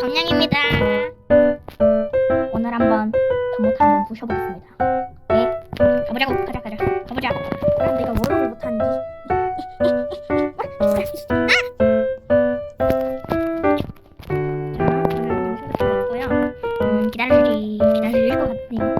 정량입니다. 오늘 한번 전못 한번 부셔보겠습니다. 네, 가보자고. 가자, 가자. 가보자. 아, 내가 워럭을 못하는지. 자, 저는 영상부터 왔고요. 음, 기다릴 것 같네요.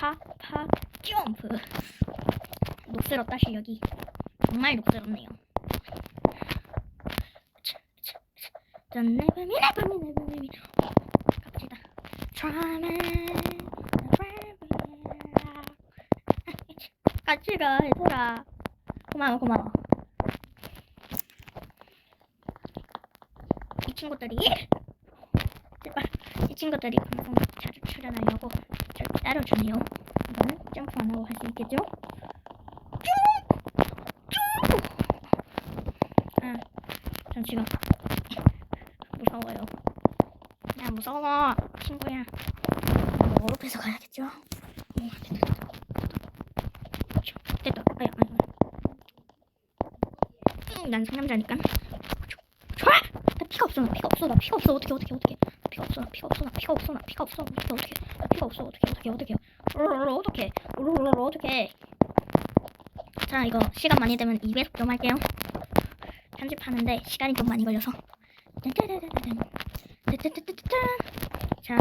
파, 파, 점프. 녹슬었다, 실력이. 정말 녹슬었네요. 차, 차, 차. 전 내밤이 내밤이 내밤이 갑시다. Trying 같이 가 얘들아 고마워 고마워 이 친구들이 제발 이 친구들이 방송 자주 출연하려고 따라주네요 이거는 점프 안 하고 할 수 있겠죠? 아, 전 지금 무서워요 야 무서워 친구야 오른쪽에서 가야겠죠? 오, 됐다 아야. 응, 난 상남자니까. 피가 없어, 나 피가 없어, 나 피가 없어. 어떻게, 어떻게, 어떻게. 나 피가 없어, 나 피가 없어, 나 피가 없어, 나 피가 없어. 어떻게, 어떻게. 나 피가 없어, 어떻게, 어떻게, 어떻게. 어떻게. 어떻게. 자, 이거 시간 많이 되면 2배속 좀 할게요. 편집하는데 시간이 좀 많이 걸려서. 자.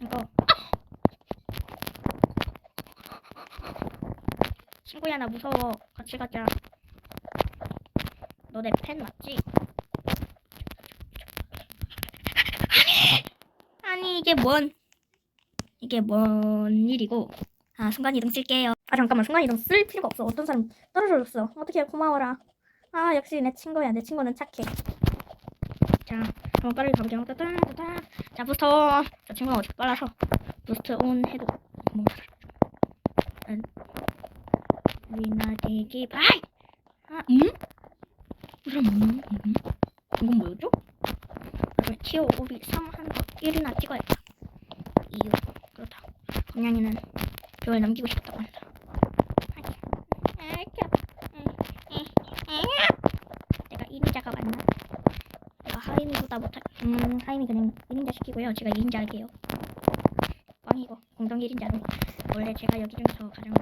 이거 친구야 나 무서워 같이 가자 너 내 팬 맞지? 아니 아니 이게 뭔 이게 뭔 일이고 아 순간이동 쓸게요 아 잠깐만 순간이동 쓸 필요가 없어 어떤 사람 떨어져줬어 어떻게 고마워라 아 역시 내 친구야 내 친구는 착해 자 그럼 빨리 가보자 따따따따. 자 부스터 저 친구가 어차피 빨라서 부스트 온 해도 뭔가 리나대기 바이! 아, 음? 그럼 음? 음? 이건 뭐였죠? 그럼 티오 오비 3 한 1이나 찍어야겠다. 이유. 그렇다. 건양이는 저를 남기고 싶다고 한다. 내가 1인자가 맞나? 내가 하임이보다 못할, 음, 하임이 그냥 1인자 시키고요. 제가 2인자 할게요. 꽝이고, 공동 1인자는 원래 제가 여기 중에서 가장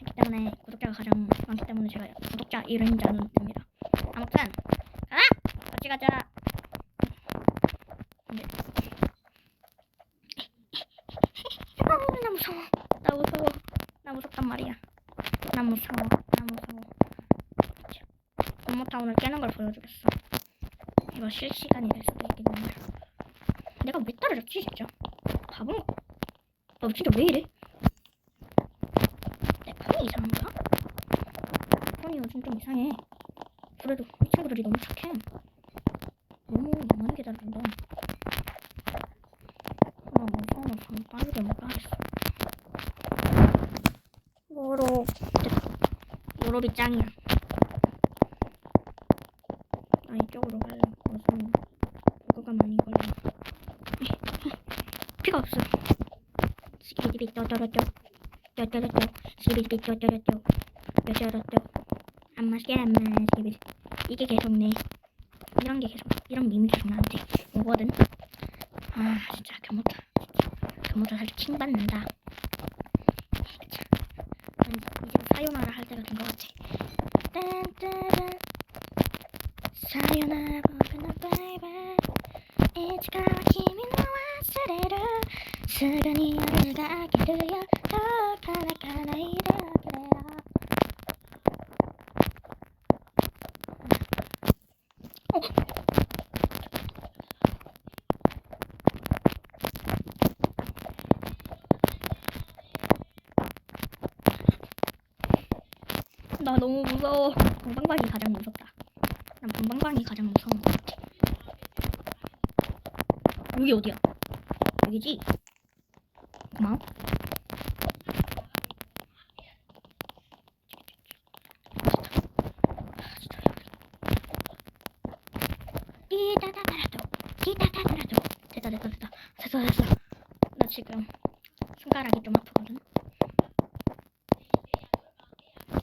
했기 때문에 구독자가 가장 많기 때문에 제가 구독자 1인자는 됩니다. 아무튼 아 같이 가자. 근데 아, 나 무서워. 나 무서워. 나 무섭단 말이야. 나 무서워. 나 무서워. 업무타운을 깨는 걸 보여주겠어. 이거 실시간이 될 수도 있겠네. 내가 왜 떨어졌지 진짜? 바본가? 너 진짜 왜 이래? 내 폰이 이상한가? 폰이 요즘 좀 이상해. 그래도 이 친구들이 너무 착해. 너무 많이. 나 무서워. 나방 빠르게 못 가겠어. 모로. 모로비 짱이야. 나 이쪽으로 갈래. 무슨 그거가 많이 걸려. 피가 없어. 스키비디 떠떠러떠. 떠떠러떠. 스키비디 떠떠러떠. 떠떠러떠. 안마 스케란마 스키비디. 이게 계속 내 이런 게 계속 이런 밈이 계속 나한테 오거든. 아 진짜 교모타 교모타 살짝 킹받는다. 난 이제 사요나라 할 気持ちいいさよなら僕のバイバイ。いつかは君の忘れる。すぐに夜が明けるよ。 방방방이 가장 무섭다. 난 방방방이 가장 무서운 것 같아. 여기 어디야? 여기지? 고마워. 됐다 됐다 됐다 됐어 됐어 나 지금 손가락이 좀 아프거든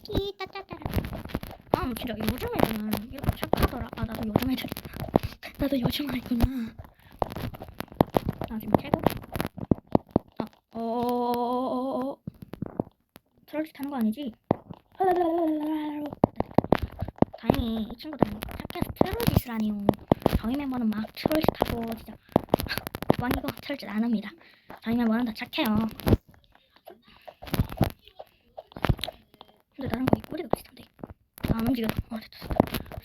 띠따따따라도 진짜 요즘 애들은 이렇게 착하더라. 아 나도 요즘 애들 나도 요즘 아이구나. 나 지금 최고 아 어어어어어 트롤짓 하는 거 아니지? 다행히 이 친구들은 착해서 트롤짓을 하네요 저희 멤버는 막 트롤짓 하고 진짜 왕이고 트롤짓 안 합니다 저희 멤버는 다 착해요 근데 나랑 거의 꼬리가 비슷한데 안 움직여. 아 됐다 됐다.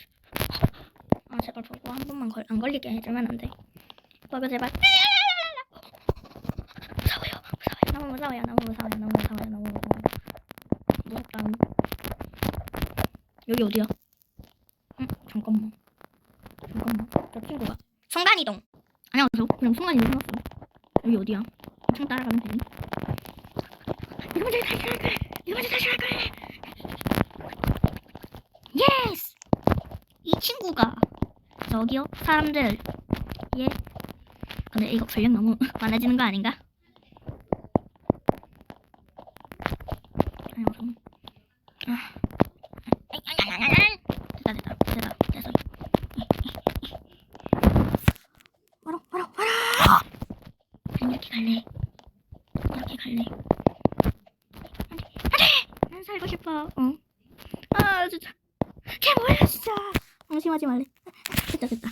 아 제발 버그 한 번만 걸, 안 걸리게 해주면 안 돼. 버그 제발. 무서워요 무서워요. 너무 무서워요 너무 무서워요 너무 무서워요 너무 무서워요. 무섭다. 여기 어디야? 응 잠깐만. 잠깐만. 저 친구가. 순간이동. 안녕하세요 그냥 순간이동 해봤어. 여기 어디야? 엄청 따라가면 되니? 이거 먼저 다시 할 거야 이거 먼저 다시 할 거야 예스 이 친구가 저기요 사람들. 예. 근데 이거 분량 너무 많아지는 거 아닌가? 안녕하세요 아. 됐다 됐다. 됐다 됐어. 와라 와라 와라! 난 이렇게 갈래. 이렇게 갈래. 안돼 안돼 난 살고 싶어. 응. 아 진짜. 걔 뭐야 진짜? 방심하지 말래 됐다 됐다.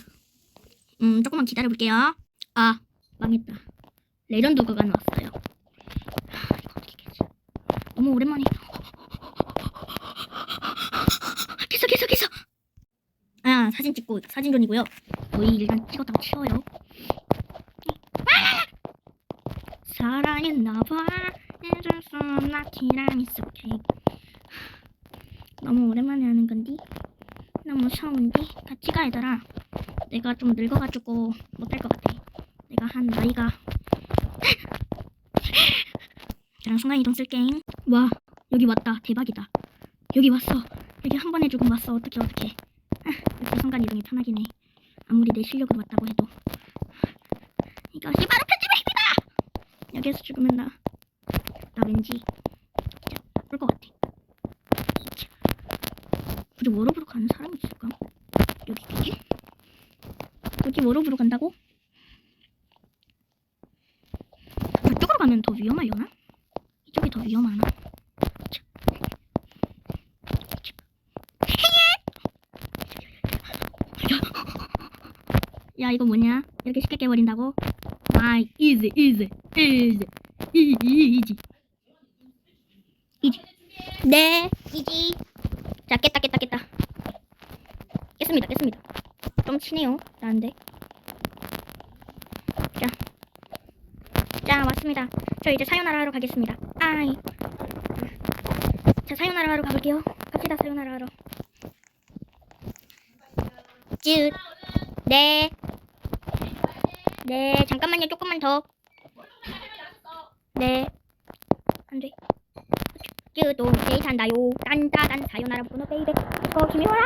음 조금만 기다려 볼게요. 아 망했다. 레전드 구간 왔어요. 아, 너무 오랜만에 계속 계속 계속! 아 사진 찍고 사진 전이고요. 저희 일단 찍었다고 치워요. 사랑했나봐. 잊을 수 없나 티라미수 케이크 너무 오랜만에 하는 건디? 너무 무서운디 같이 가 얘들아 내가 좀 늙어가지고 못할 것 같아. 내가 한 나이가 저랑 순간이동 쓸게잉 와 여기 왔다. 대박이다. 여기 왔어. 여기 한 번에 죽음 왔어. 어떡해 어떡해. 아, 역시 순간이동이 편하긴 해. 아무리 내 실력으로 왔다고 해도. 이것이 바로 편집입니다 여기서 죽으면 나, 나 왠지 울것 같아. 우리 워러브로 가는 사람이 있을까? 여기 워러브로 간다고? 저쪽으로 가면 더 위험하려나? 이쪽이 더 위험하나? 야 이거 뭐냐? 이렇게 쉽게 깨버린다고? 아 이지 이지 이지 이지 이지 이지 네 이지 자 깼다 깼다 깼다 깼습니다 깼습니다 좀 치네요 나한테 자, 자 왔습니다 저 이제 사요나라 하러 가겠습니다 아이 자 사요나라 하러 가볼게요 갑시다 사요나라 하러 쯧 네. 네, 잠깐만요. 조금만 더. 네. 안 돼. 쭈도 데이트한다요. 딴따단 사요나라 보노 베이베. 어, 김이 와라.